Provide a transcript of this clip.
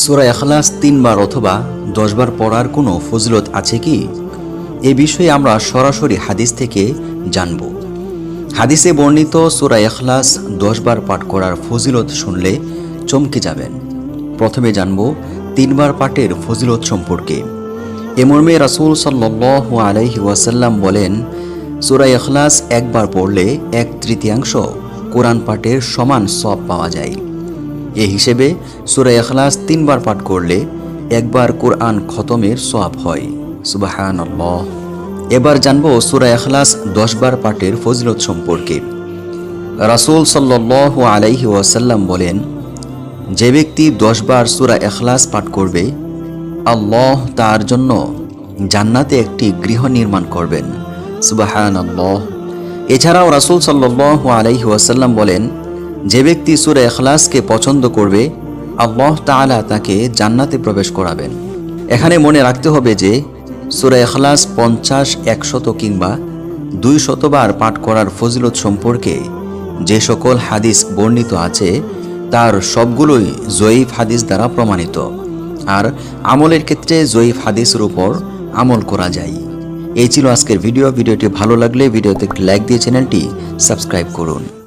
সুরা এখলাস তিনবার অথবা দশবার পড়ার কোনো ফজিলত আছে কি? এ বিষয়ে আমরা সরাসরি হাদিস থেকে জানব। হাদিসে বর্ণিত সুরা এখলাস দশবার পাঠ করার ফজিলত শুনলে চমকে যাবেন। প্রথমে জানব তিনবার পাঠের ফজিলত সম্পর্কে। এ মর্মে রাসুল সাল্লাহ আলাইহি ওয়াসাল্লাম বলেন, সুরা এখলাস একবার পড়লে এক তৃতীয়াংশ কোরআন পাঠের সমান সব পাওয়া যায়। এ হিসেবে সুরা এখলাস তিনবার পাঠ করলে একবার কোরআন খতমের সওয়াব হয়। সুবাহান এবার জানব সুরা এখলাস দশবার পাঠের ফজিলত সম্পর্কে। রাসূল সাল্লাহ আলাইহি ওয়াসাল্লাম বলেন, যে ব্যক্তি দশবার সুরা এখলাস পাঠ করবে, আল্লাহ তার জন্য জান্নাতে একটি গৃহ নির্মাণ করবেন। সুবাহান এছাড়াও রাসূল সাল্লাহ আলাইহি ওয়াসাল্লাম বলেন যে ব্যক্তি সুরা এখলাসকে পছন্দ করবে, আল্লাহ তাআলা তাকে জান্নাতে প্রবেশ করাবেন। এখানে মনে রাখতে হবে যে, সুরা এখলাস পঞ্চাশ, একশত কিংবা দুই শতবার পাঠ করার ফজিলত সম্পর্কে যে সকল হাদিস বর্ণিত আছে, তার সবগুলোই জয়ীফ হাদিস দ্বারা প্রমাণিত। আর আমলের ক্ষেত্রে জয়ীফ হাদিসের উপর আমল করা যায়। এই ছিল আজকের ভিডিও। ভিডিওটি ভালো লাগলে ভিডিওতে একটি লাইক দিয়ে চ্যানেলটি সাবস্ক্রাইব করুন।